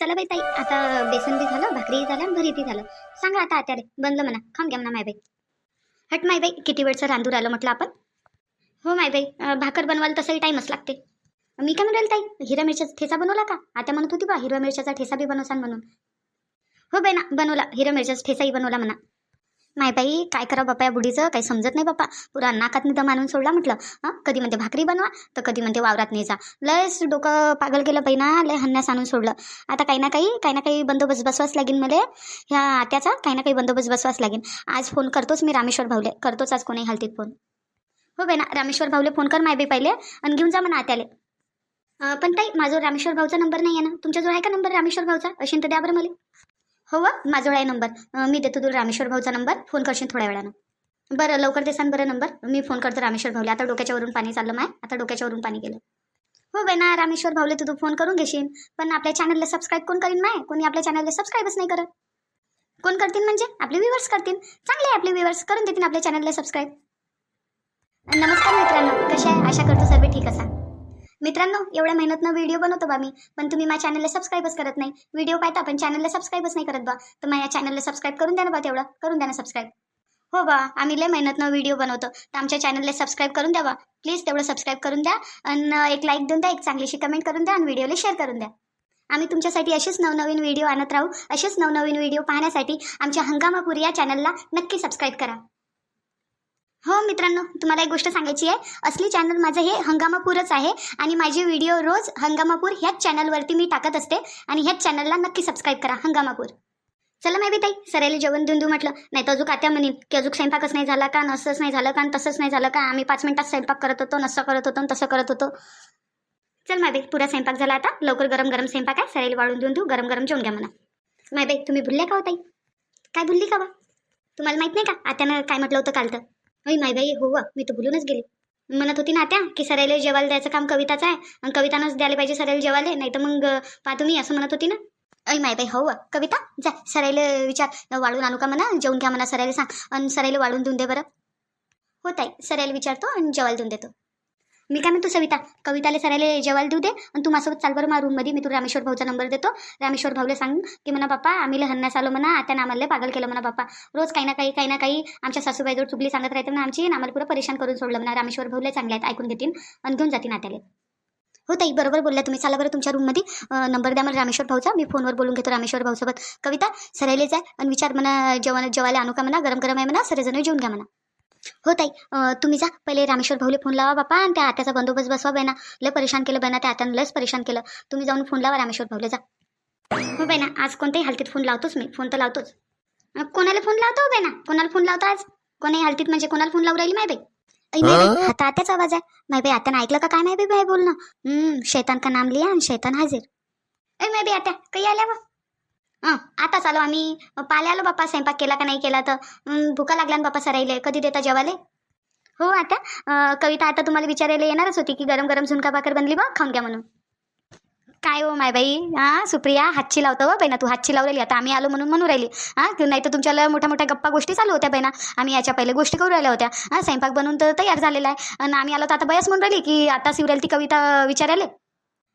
चला बाई ताई आता बेसन बी झालं भाकरी झालं आणि भरीती झालं. सांगा आता आत्याले बनलं म्हणा खाऊन घ्या म्हणा मायबाई. हट मायबाई किती वेळचं रांधूर आलं म्हटलं आपण? हो मायबाई अं, भाकर बनवायला तसंही टाईमच लागते. मी काय म्हणाल ताई हिरव्या मिरच्याचा ठेचा बनवला का? आता म्हणत होती बा हिरव्या मिरच्याचा ठेचा बी बनवसान म्हणून. हो बाई ना बनवला हिरव्या मिरच्याचा ठेसाही बनवला म्हणा. नाही बाई काय करा बापा या बुढीचं? काही समजत नाही बाप्पा पुरा नाकात दम आणून सोडला म्हटलं. हां? कधी म्हणते भाकरी बनवा तर कधी म्हणते वावरात नाही जा लयच डोकं पागल केलं बाई ना लय हन्यास आणून सोडलं. आता काही ना काही काही ना काही बंदोबस्त बसवाच लागेल मला. ह्या आत्याचा काही ना काही बंदोबस्त बसवाच लागेल आज फोन करतोच मी रामेश्वर भाऊले. करतोच आज कोणी हलतीत फोन. हो बाई ना रामेश्वर भाऊले फोन कर माय पहिले आणि घेऊन जा म्हणा आत्याले. पण ताई माझं रामेश्वर भाऊचा नंबर नाही आहे ना. तुमच्याजवळ आहे का नंबर रामेश्वर भाऊचा? असेल तर द्या बरं मला. हो व माझ्याजवळ आहे नंबर. मी देतो तुला रामेश्वर भाऊचा नंबर. फोन करशील थोड्या वेळानं. बरं लवकर देसान बरं नंबर. मी फोन करतो रामेश्वर भाऊले. आता डोक्याच्या वरून पाणी चाललं माय. आता डोक्याच्या वरून पाणी गेलं. हो बेना ना रामेश्वर भाऊले तू तू फोन करून घेशील पण आपल्या चॅनलला सबस्क्राईब कोण करीन माय? कोणी आपल्या चॅनलला सबस्क्राईबच नाही करत. कोण करतील म्हणजे? आपले व्ह्युअर्स करतील. चांगले आहे आपले व्ह्युअर्स करून देतील आपल्या चॅनलला सबस्क्राईब नमस्कार मित्रांनो. कसे आहे? आशा करतो सर्व ठीक असा मित्रांनो एवढ्या मेहनतनं व्हिडिओ बनवतो बा मी. पण तुम्ही माझ्या चॅनलला सबस्क्राईबच करत नाही. व्हिडिओ पाहता पण चॅनलला सबस्क्राईबच नाही करत बा. तर माझ्या चॅनलला सबस्क्राईब करून द्या ना बा तेवढं. करून द्या ना सबस्क्राईब हो बा आम्ही लय मेहनतनं व्हिडिओ बनवतो. तर आमच्या चॅनलला सबस्क्राईब करून द्या बा. प्लीज तेवढं सबस्क्राईब करून द्या. आणि एक लाईक देऊन द्या एक चांगलीशी कमेंट करून द्या आणि व्हिडिओला शेअर करून द्या. आम्ही तुमच्यासाठी असेच नवनवीन व्हिडिओ आणत राहू. असेच नवनवीन व्हिडिओ पाहण्यासाठी आमच्या हंगामापुरी या चॅनलला नक्की सबस्क्राईब करा. हो मित्रांनो तुम्हाला एक गोष्ट सांगायची आहे. असली चॅनल माझं हे हंगामापूरच आहे आणि माझे व्हिडिओ रोज हंगामापूर ह्याच चॅनलवरती मी टाकत असते आणि ह्याच चॅनलला नक्की सबस्क्राईब करा हंगामापूर. चला मी ताई सरायला जेवण देऊन देऊ म्हटलं. नाही तर अजून आत्या म्हणेन की अजून स्वयंपाकच नाही झाला का नसंच नाही झालं का तसंच नाही झालं का आम्ही पाच मिनिटात स्वयंपाक करत होतो नसं करत होतो आणि तसं करत होतो. चल माय पुरा स्वयंपाक झाला आता. लवकर गरम गरम स्वयंपाक आहे. सरायला वाढून देऊन देऊ गरम गरम जेवून घ्या म्हणा. माय बाई तुम्ही भुलल्या का हो ताई? काय भुलली का बा? तुम्हाला माहीत नाही का? आत्यानं काय म्हटलं होतं काल तर? अय मायबाई हो वा मी तर भुलूनच गेले. म्हणत होती ना त्या की सरायला जेवायला द्यायचं काम कविताचं आहे आणि कवितानंच द्यायला पाहिजे सरायला जेवायला नाही तर मग पा तुम्ही असं म्हणत होती ना. अय माय बाई हो वा कविता जा सरायला विचार वाळून आणू का म्हणा जेवून घ्या म्हणा सरायला सांग आणि सरायला वाळून देऊन दे बरं. हो ताई सरायला विचारतो आणि जेवायला देऊन देतो. मी काय म्हणतो सविता कविताला सरायला जेवायला देऊ दे आणि तू माझ्यासोबत चाल बरं मा रूममध्ये मी तू रामेश्वर भाऊचा नंबर देतो. रामेश्वर भाऊला सांग की म्हणा बाप्पा आम्ही हन्नास आलो म्हणा आता आम्हाला पागल केलं म्हणा बाप्पा. रोज काही ना काही काही ना काही आमच्या सासूबाईजवळ चुगली सांगत राहते म्हणा आमची नामाला आम्हाला पुरं परेशान करून सोडलं म्हणा. रामेश्वर भाऊला चांगले आहेत ऐकून घेतील आणि घेऊन जातील आताले हो ताई बरोबर बोलल्या तुम्ही. चला बरं तुमच्या रूममध्ये नंबर द्या मला रामेश्वर भाऊचा. मी फोनवर बोलून घेतो रामेश्वर भाऊसोबत. कविता सरायले जाय आणि विचार म्हणा जेवण जेवायला आणू का म्हणा? गरम गरम आहे म्हणा? सरेजण जेवून घ्या म्हणा. हो ताई तुम्ही जा. पहिले रामेश्वर भाऊले फोन लावा बापा आणि त्या आत्याचा बंदोबस्त बसवा बेना लय परेशान केलं बेना त्या आत्यानं लयच परेशान केलं. तुम्ही जाऊन फोन लावा रामेश्वर भाऊले जा. हो बेना आज कोणत्याही हालतीत फोन लावतोच मी. फोन तर लावतोच. कोणाला फोन लावतो हो बेना कोणाला फोन लावतो आज? कोणाही हालतीत म्हणजे कोणाला फोन लावून राहिली माय बाई? ऐ बाई आत्याचा आवाज आहे. माय बाई आत्यानं ऐकलं का काय माय बाई बाय बोलणं? हम्म शैतान का नाम लिया आणि शैतान हाजीर. ऐ माय बाई आत्या काही आल्या बा हं आताच आलो आम्ही. पाले आलो बाप्पा स्वयंपाक केला का नाही केला तर. भुका लागल्या ना बाप्पा सरायले. कधी देता जेवाले हो आता. अं, कविता आता तुम्हाला विचारायला येणारच होती की गरम गरम झुणका भाकर बनली बा खाऊन घ्या म्हणून. काय हो माय बाई? हा सुप्रिया हातची लावतो हो बहिणा तू हातची लावलेली. आता आम्ही आलो म्हणून म्हणू राहिली. हां नाही तर तुमच्याला मोठ्या मोठ्या गप्पा गोष्टी चालू होत्या बहिणा. आम्ही याच्या पहिले गोष्टी करू राहिल्या होत्या. हां स्वयंपाक बनवून तर तयार झालेला आहे. आणि आम्ही आलो तर आता बयाच म्हणून राहिली की आता शिवरायला ती कविता विचारायला.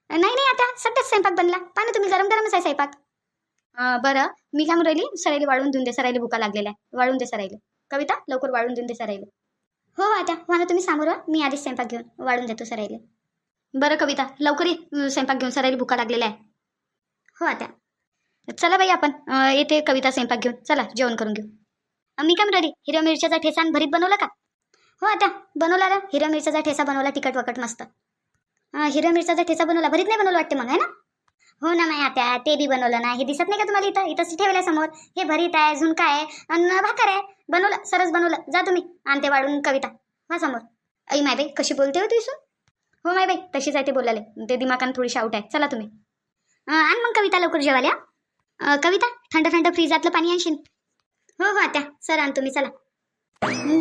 नाही नाही आता सध्याच स्वयंपाक बनला. पाहा ना तुम्ही गरम गरमच आहे स्वयंपाक. बरं. मी काय म्हणून राहिली? सरायला वाळून देऊन दे. सरायला भुका लागलेल्या आहे वाळून दे सरायला. कविता लवकर वाळून देऊन दे सरायला. हो आता. मला तुम्ही सांगू मी आधीच स्वयंपाक घेऊन वाळून देतो सरायला. बरं कविता. लवकर ये. स्वयंपाक घेऊन. सरायला भुका लागलेल्या आहे हो आता. चला बाई आपण. येते कविता स्वयंपाक घेऊन. चला जेवण करून घेऊ. मी काय म्हणून राहिली हिरव्या मिरच्याचा ठेसा आणि भरीत बनवला का? हो आता. बनवला ना. हिरव्या मिरच्याचा ठेसा बनवला तिखट वकट मस्त. हिरव हिरव्या मिरच्याचा ठेसा बनवला. भरीत नाही बनवलं वाटते मग आहे ना? हो ना माय आता ते बी बनवलं ना. हे दिसत नाही का तुम्हाला इथं? इथंच ठेवलं समोर. हे भरीत आहे झुणका आहे आणि भाकर आहे. बनवलं सरस बनवलं. जा तुम्ही आणते वाढून कविता. हा समोर. आई माय बाई कशी बोलते हो तुझी हो माय बाई तशीच आहे ते बोलायला. ते दिमाकानं थोडीशी शाऊट आहे. चला तुम्ही. आण मग कविता लवकर जेवायला. कविता थंड थंड फ्रीजातलं पाणी आणशील. हो हो आत्या. सर आण तुम्ही चला.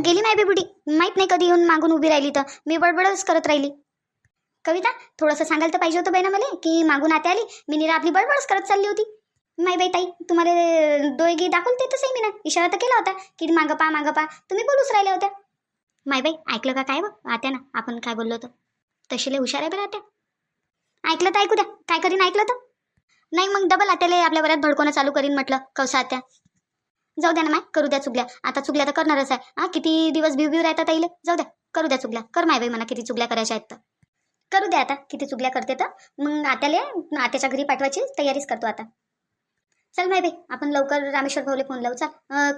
गेली माय बी बुडी माहीत नाही कधी येऊन मागून उभी राहिली तर. मी बडबडच करत राहिली. कविता थोडंसं सांगायला तर पाहिजे होतं बाई ना मला की मागून आते आली मी निरा आपली बडबडच करत चालली होती. माय बाई ताई तुम्हाला दोघी ते तसंही मी ना. इशारा तर केला होता की मागं पा मागं पा तुम्ही बोलूच राहिल्या होत्या. माय बाई ऐकलं का काय बा? आत्या ना आपण काय बोललो होतो? तशीले हुशार आहे बरं आत्या. ऐकलं तर ऐकू द्या काय करीन ऐकलं तर? नाही मग डबल आत्याले आपल्या बऱ्यात भडकवणं चालू करीन म्हटलं कौसा आत्या. जाऊ द्या ना माय करू द्या चुगल्या. आता चुगल्या तर करणारच आहे. हा किती दिवस भिव भिव राहतात ताईले? जाऊ द्या करू द्या चुगल्या. कर माय बाई म्हणा किती चुगल्या करायच्या आहेत तर. करू द्या आता किती चुगल्या करते तर. मग आत्याले आत्याच्या घरी पाठवायची तयारीच करतो आता. चल माय आपण लवकर रामेश्वर भाऊले फोन लावू चल.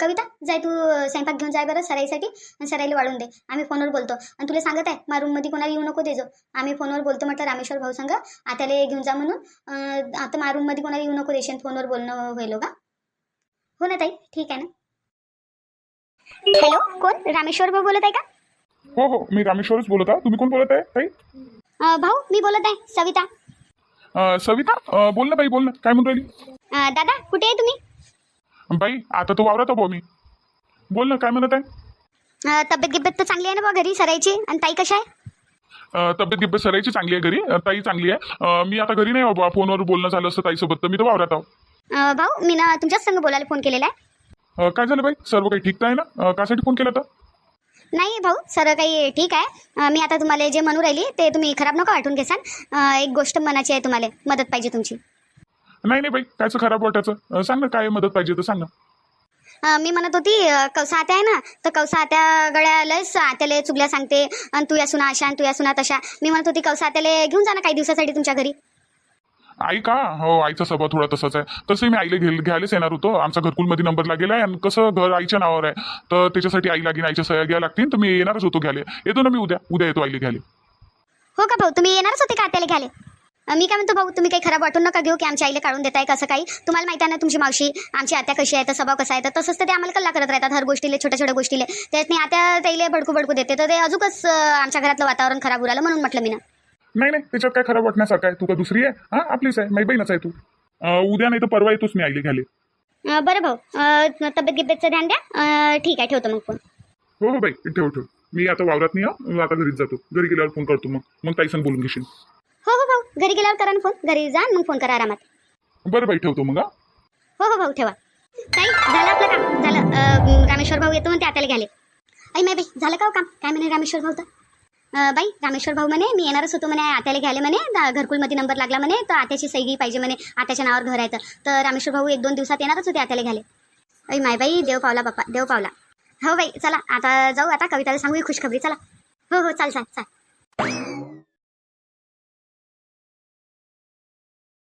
कविता जाय तू स्वयंपाक घेऊन जाय बरं सराईसाठी आणि सराईला वाढून दे. आम्ही फोनवर बोलतो. आणि तुला सांगत आहे मा रूममध्ये कोणाला येऊ नको देजो. आम्ही फोनवर बोलतो म्हटलं रामेश्वर भाऊ सांग आत्याले घेऊन जा म्हणून. आता मा रूममध्ये कोणाला येऊ नको देशील फोनवर बोलणं होईल हो का? हो ना ताई ठीक आहे ना? हॅलो कोण? रामेश्वर भाऊ बोलत आहे का? हो हो मी रामेश्वरच बोलत आहे. तुम्ही कोण बोलत आहे ताई? भाऊ मी बोलत आहे. सविता. अं, सविता अं, बोल ना बाई बोल ना. काय म्हणून राहिली? अं, दादा कुठे आहे तुम्ही? बाई आता तो वावरात भाऊ मी बोल ना काय म्हणत आहे? अं, तब्येत गिब्येत तर चांगली आहे ना बा घरी सरायची? आणि ताई कशा आहे? अं, तब्येत गिब्येत सरायची चांगली आहे घरी. अं, ताई चांगली आहे. अं, मी आता घरी नाही बाबा फोनवर बोलणं झालं असतं ताईसोबत तर मी तर वावरात आहो. अं, भाऊ मी ना तुमच्याच संग बोलायला फोन केलेला आहे. अं, काय झालं बाई? सर्व काही ठीक तर आहे ना? अं, कासाठी फोन केला तर? नाही भाऊ सर काही ठीक आहे. मी आता तुम्हाला जे म्हणू राहिली ते तुम्ही खराब नका वाटून घेसान एक गोष्ट मनाची आहे तुम्हाला मदत पाहिजे तुमची. नाही नाही बाई कायचं खराब वाटायचं. सांग ना काय मदत पाहिजे तर सांग ना. मी म्हणत होती कौसा आत्या आहे ना तर कौसा आत्या गळ्या लयच आत्याले चुगल्या सांगते आणि तू या सुना अशा आणि तू या सुना तशा. मी म्हणत होती कौसा आत्याले घेऊन जा ना काही दिवसासाठी तुमच्या घरी. आई का? हो आईचा स्वभाव थोडा तसाच आहे. तसंही मी आईला घे घ्यायलाच येणार होतो. आमचा घरकुलमध्ये नंबर लागेला आहे आणि कसं घर आईच्या नावावर आहे. तर त्याच्यासाठी आई लागेल आईच्या सह्या घ्यायला लागतील. तर मी येणारच होतो घ्यायला. येतो ना मी उद्या. उद्या येतो आईला घ्यायला. हो का भाऊ? तुम्ही येणारच होते का आत्याला घ्यायला? मी काय म्हणतो भाऊ तुम्ही काही खराब वाटून नका घेऊ की आमच्या आईला काढून देताय कसं काही? तुम्हाला माहिती आहे ना तुमची मावशी आमची आत्या कशी आहे तर स्वभाव कसा आहे तर तसंच ते आम्हाला कल्ला करत राहतात. हर गोष्टीले छोट्या छोट्या गोष्टीले. त्यातनी आत्या त्याईले भडकू भडकू देते. तर ते अजूनच आमच्या घरातलं वातावरण खराब उरालं म्हणून म्हटलं मी ना. नाही नाही त्याच्यात काय खराब वाटण्यासारखं आहे? तू का दुसरी आहे? हा आपलीच आहे माझी बहीणच आहे तू. अं, उद्या नाही तर परवा येतोच मी आईला अं, बरं भाऊ अं, तब्येत गिब्येतचं ध्यान द्या. अं, ठीक आहे ठेवतो मग फोन. हो हो बाई ठेव ठेव. मी आता वावरात नाही आहे, आता घरीच जातो. घरी गेल्यावर फोन करतो मग. मग ताईसन बोलून घेशील. हो हो भाऊ घरी गेल्यावर करा ना फोन. घरी जा आणि मग फोन करा आरामात. बरं बाई ठेवतो मग हा. हो हो भाऊ ठेवा. ताई झालं आपलं काम? झालं. अं, रामेश्वर भाऊ येतो म्हणते आत्याला घ्याले आई माय बाई झालं का हो काम? काय म्हणे रामेश्वर भाऊ तर? बाई रामेश्वर भाऊ म्हणे मी येणारच होतो म्हणे आत्याला घ्यायला म्हणे घरकुलमध्ये नंबर लागला म्हणे तर आत्याची सैगी पाहिजे म्हणे आत्याच्या नावावर घर आहे तर. रामेश्वर भाऊ एक दोन दिवसात येणारच होते आत्याला घ्यायला. अई माय बाई देव पावला बाप्पा देव पावला. हो बाई चला आता जाऊ आता कविताला सांगू खुशखबरी चला. हो हो चाल चाल चाल.